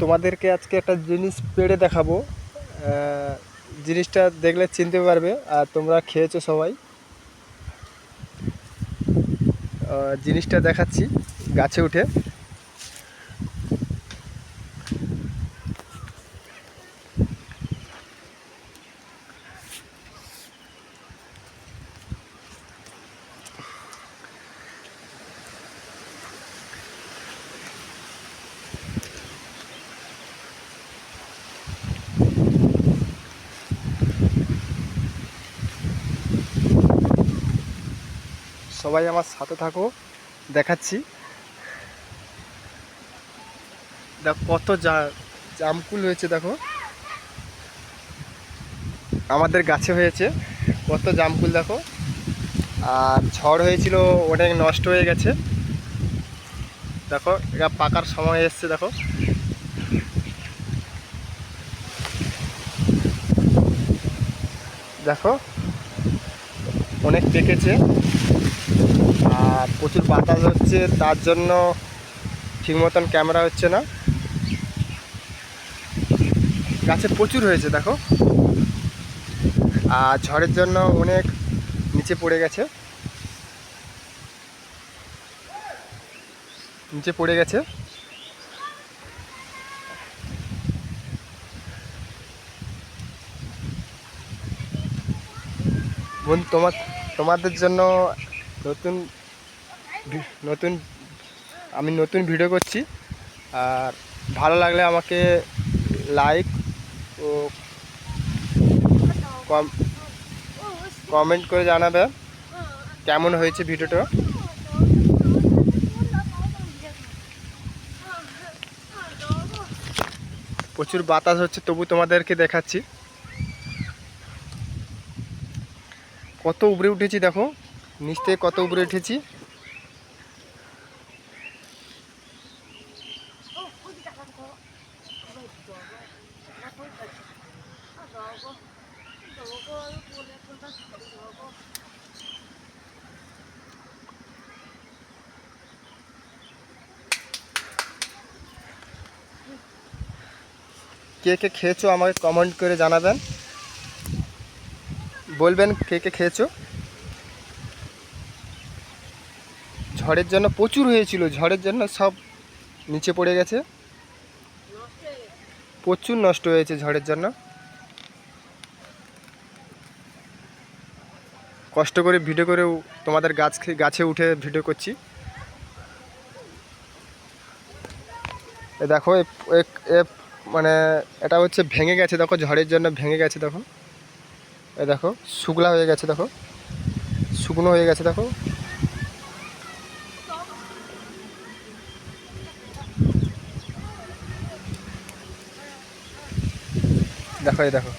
তোমাদেরকে আজকে একটা জিনিস পেড়ে দেখাবো। জিনিসটা দেখলে চিনতে পারবে আর তোমরা খেয়েছো সবাই। জিনিসটা দেখাচ্ছি গাছে উঠে। সবাই আমার সাথে থাকো, দেখাচ্ছি। দেখো কত জা, জামকুল হয়েছে, দেখো। আমাদের গাছে হয়েছে, কত জামকুল, দেখো। আর ঝড় হয়েছিল, অনেক নষ্ট হয়ে গেছে। দেখো এটা পাকার সময় এসছে, দেখো। দেখো, অনেক পেকেছে। আর প্রচুর বাতাস হচ্ছে, তার জন্য ঠিক মতন ক্যামেরা হচ্ছে না। গাছে প্রচুর হয়েছে, দেখো। আর ঝড়ের জন্য অনেক নিচে পড়ে গেছে। নিচে পড়ে গেছে। বোন তোমার তোমাদের জন্য নতুন নতুন, আমি নতুন ভিডিও করছি। আর ভালো লাগলে আমাকে লাইক ও কম কমেন্ট করে জানাবে কেমন হয়েছে ভিডিওটা। প্রচুর বাতাস হচ্ছে, তবু তোমাদেরকে দেখাচ্ছি। কত উপরে উঠেছি দেখো, নিচ থেকে কত উপরে উঠেছি। কে কে খেয়েছো আমাকে কমেন্ট করে জানাবেন। বলবেন কে কে খেয়েছো। ঝড়ের জন্য প্রচুর হয়েছিল, ঝড়ের জন্য সব নিচে পড়ে গেছে। প্রচুর নষ্ট হয়েছে ঝড়ের জন্য। কষ্ট করে ভিডিও করেও তোমাদের গাছ গাছে উঠে ভিডিও করছি। দেখো মানে এটা হচ্ছে ভেঙে গেছে দেখো, ঝড়ের জন্য ভেঙে গেছে দেখো। এ দেখো, শুকলা হয়ে গেছে দেখো। শুকনো হয়ে গেছে দেখো। দেখো দেখো